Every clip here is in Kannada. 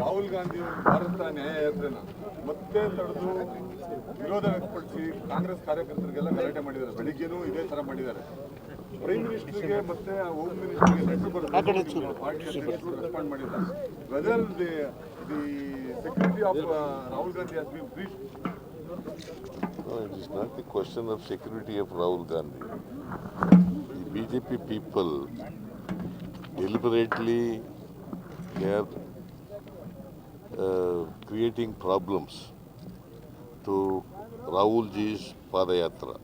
ರಾಹುಲ್ ಗಾಂಧಿ ಅವರು ಭಾರತ ನ್ಯಾಯ ಯಾತ್ರೆನ ಮತ್ತೆ ತಡೆದು ವಿರೋಧ ವ್ಯಕ್ತಪಡಿಸಿ ಕಾಂಗ್ರೆಸ್ ಕಾರ್ಯಕರ್ತರಿಗೆಲ್ಲ ಗಲಾಟೆ ಮಾಡಿದ್ದಾರೆ. ಬೆಳಿಗ್ಗೆನೂ ಇದೇ ತರ ಮಾಡಿದ್ದಾರೆ. ಪ್ರೈಮ್ ಮಿನಿಸ್ಟರ್ಗೆ ಮತ್ತೆ ಹೋಮ್ ಮಿನಿಸ್ಟರ್ಗೆ ಲೆಟರ್ ಬರೆದು ಪಾರ್ಟಿ ಅಧ್ಯಕ್ಷರು ರೆಸ್ಪಾಂಡ್ ಮಾಡಿಲ್ಲ whether the the security of Rahul Gandhi has be breach No, it is not the of of security of Rahul Gandhi. The BJP people deliberately they are uh, Uh, creating problems to Rahul Ji's Padayatra.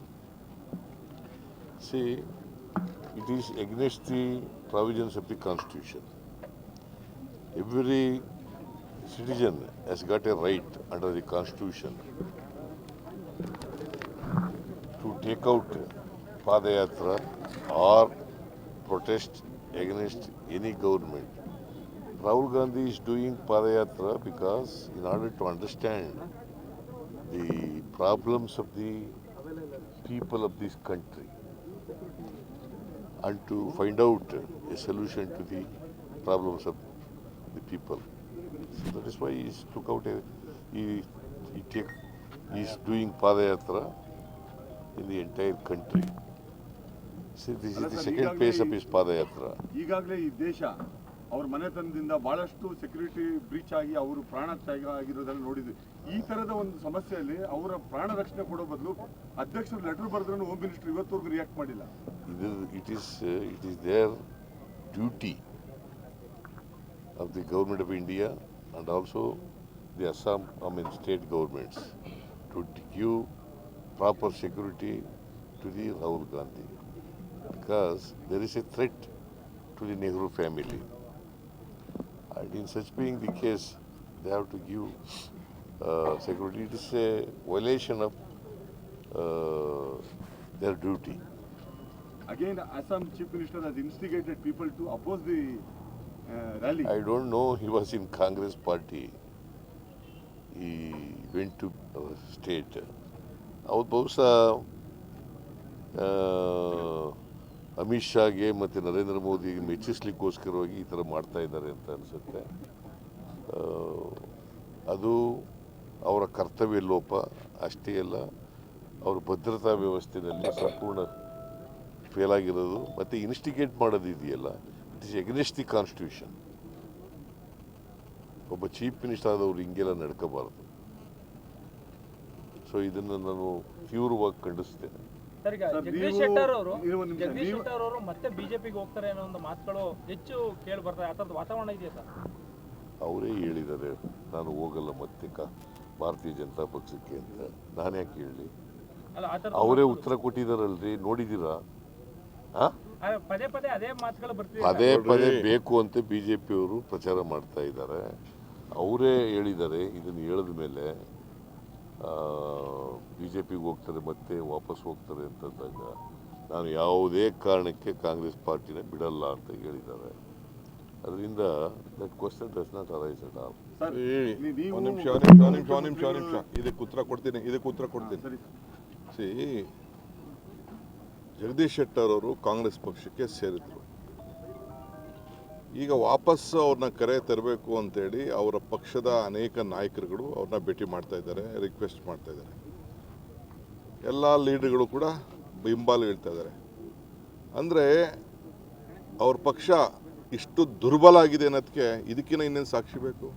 See, it is against the provisions of the constitution. Every citizen has got a right under the constitution to take out Padayatra or protest against any government. Rahul Gandhi is doing Padayatra because in order to understand the problems of the people of this country and to find out a solution to the problems of the people. So that is why he took out a, he, he take, he is doing Padayatra in the entire country. See, this is the second phase of his Padayatra. ಈಗಾಗಲೇ ಈ ದೇಶ ಅವ್ರ ಮನೆತನದಿಂದ ಬಹಳಷ್ಟು ಸೆಕ್ಯೂರಿಟಿ ಬ್ರೀಚ್ ಆಗಿ ಅವರು ಪ್ರಾಣ ತ್ಯಾಗ ಆಗಿರೋದನ್ನ ನೋಡಿದ್ವಿ. ಈ ತರದ ಒಂದು ಸಮಸ್ಯೆಯಲ್ಲಿ ಅವರ ಪ್ರಾಣ ರಕ್ಷಣೆ ಕೊಡೋ ಬದಲು ಅಧ್ಯಕ್ಷರು ಲೆಟರ್ ಬರೆದ್ರೂ ಹೋಮ್ ಮಿನಿಸ್ಟರ್ ಇವತ್ತವರೆಗೂ ರಿಯಾಕ್ಟ್ ಮಾಡಿಲ್ಲ. It is it is their duty of the government of India and also the Assam I mean state governments to give proper security to the Rahul Gandhi because there is a threat to the Nehru family And in such being the case, they have to give uh, security. It is a violation of uh, their duty. Again, Assam chief minister has instigated people to oppose the uh, rally. I don't know. He was in Congress party. He went to uh, state. ಅವ್ರು ಬಹುಶಃ ಆ, ಅಮಿತ್ ಶಾಗೆ ಮತ್ತು ನರೇಂದ್ರ ಮೋದಿಗೆ ಮೆಚ್ಚಿಸ್ಲಿಕ್ಕೋಸ್ಕರವಾಗಿ ಈ ಥರ ಮಾಡ್ತಾ ಇದ್ದಾರೆ ಅಂತ ಅನಿಸುತ್ತೆ. ಅದು ಅವರ ಕರ್ತವ್ಯ ಲೋಪ, ಅಷ್ಟೇ ಅಲ್ಲ, ಅವರ ಭದ್ರತಾ ವ್ಯವಸ್ಥೆಯಲ್ಲಿ ಸಂಪೂರ್ಣ ಫೇಲ್ ಆಗಿರೋದು. ಮತ್ತು ಇನ್ಸ್ಟಿಗೇಟ್ ಮಾಡೋದು ಇದೆಯಲ್ಲ it is against the constitution ಒಬ್ಬ ಚೀಫ್ ಮಿನಿಸ್ಟರ್ ಆದವರು ಹಿಂಗೆಲ್ಲ ನಡ್ಕೋಬಾರ್ದು. ಸೊ ಇದನ್ನು ನಾನು ತೀವ್ರವಾಗಿ ಖಂಡಿಸ್ತೇನೆ ಸರ್ ಈಗ ಜಗದೀಶ್ ಶೆಟ್ಟರ್ ಅವರು ಜಗದೀಶ್ ಶೆಟ್ಟರ್ ಅವರು ಮತ್ತೆ ಬಿಜೆಪಿಗೆ ಹೋಗ್ತಾರೆ ಅನ್ನೋ ಒಂದು ಮಾತುಗಳು ಹೆಚ್ಚು ಕೇಳಿ ಬರ್ತಾರೆ. ಆ ಥರದ ವಾತಾವರಣ ಇದೆಯಾ ಸರ್? ಅವರೇ ಹೇಳಿದ್ದಾರೆ ನಾನು ಹೋಗಲ್ಲ ಮತ್ತೆ ಕಾ ಭಾರತೀಯ ಜನತಾ ಪಕ್ಷಕ್ಕೆ ಅಂತ. ನಾನು ಯಾಕೆ ಹೇಳಿ? ಅಲ್ಲ ಆ ಅವರೇ ಉತ್ತರ ಕೊಟ್ಟಿದ್ದಾರಲ್ರಿ ನೋಡಿದೀರಾ ಆ? ಪದೇ ಪದೇ ಅದೇ ಮಾತುಗಳು ಬರ್ತಿದೆ ಪದೇ ಪದೇ ಬೇಕು ಅಂತ ಬಿ ಜೆ ಪಿಯವರು ಪ್ರಚಾರ ಮಾಡ್ತಾ ಇದ್ದಾರೆ. ಅವರೇ ಹೇಳಿದ್ದಾರೆ ಇದನ್ನು ಹೇಳಿದ ಮೇಲೆ ಬಿ ಜೆ ಪಿಗೆ ಹೋಗ್ತಾರೆ ಮತ್ತೆ ವಾಪಸ್ ಹೋಗ್ತಾರೆ ಅಂತಂದಾಗ ನಾನು ಯಾವುದೇ ಕಾರಣಕ್ಕೆ ಕಾಂಗ್ರೆಸ್ ಪಾರ್ಟಿನ ಬಿಡಲ್ಲ ಅಂತ ಹೇಳಿದ್ದಾರೆ. ಅದರಿಂದ that question does not arise at all sir, ನೀ- ನೀವು ಒಂದ್ ನಿಮಿಷ ನಿಮಿಷ ನಿಮಿಷ ನಿಮಿಷ ನಿಮಿಷ. ಇದಕ್ಕೆ ಉತ್ತರ ಕೊಡ್ತೀನಿ ಇದಕ್ಕೆ ಉತ್ತರ ಕೊಡ್ತೀನಿ. ಸರಿ. ಸಿ ಜಗದೀಶ್ ಶೆಟ್ಟರ್ ಅವರು ಕಾಂಗ್ರೆಸ್ ಪಕ್ಷಕ್ಕೆ ಸೇರಿದ್ರು. ಈಗ ವಾಪಸ್ ಅವ್ರನ್ನ ಕರೆ ತರಬೇಕು ಅಂತೇಳಿ ಅವರ ಪಕ್ಷದ ಅನೇಕ ನಾಯಕರುಗಳು ಅವ್ರನ್ನ ಭೇಟಿ ಮಾಡ್ತಾ ಇದ್ದಾರೆ ರಿಕ್ವೆಸ್ಟ್ ಮಾಡ್ತಾ ಇದ್ದಾರೆ. ಎಲ್ಲ ಲೀಡರ್ಗಳು ಕೂಡ ಹಿಂಬಾಲು ಹೇಳ್ತಾ ಇದ್ದಾರೆ. ಅಂದರೆ ಅವ್ರ ಪಕ್ಷ ಇಷ್ಟು ದುರ್ಬಲ ಆಗಿದೆ ಅನ್ನೋದಕ್ಕೆ ಇದಕ್ಕಿಂತ ಇನ್ನೇನು ಸಾಕ್ಷಿ ಬೇಕು?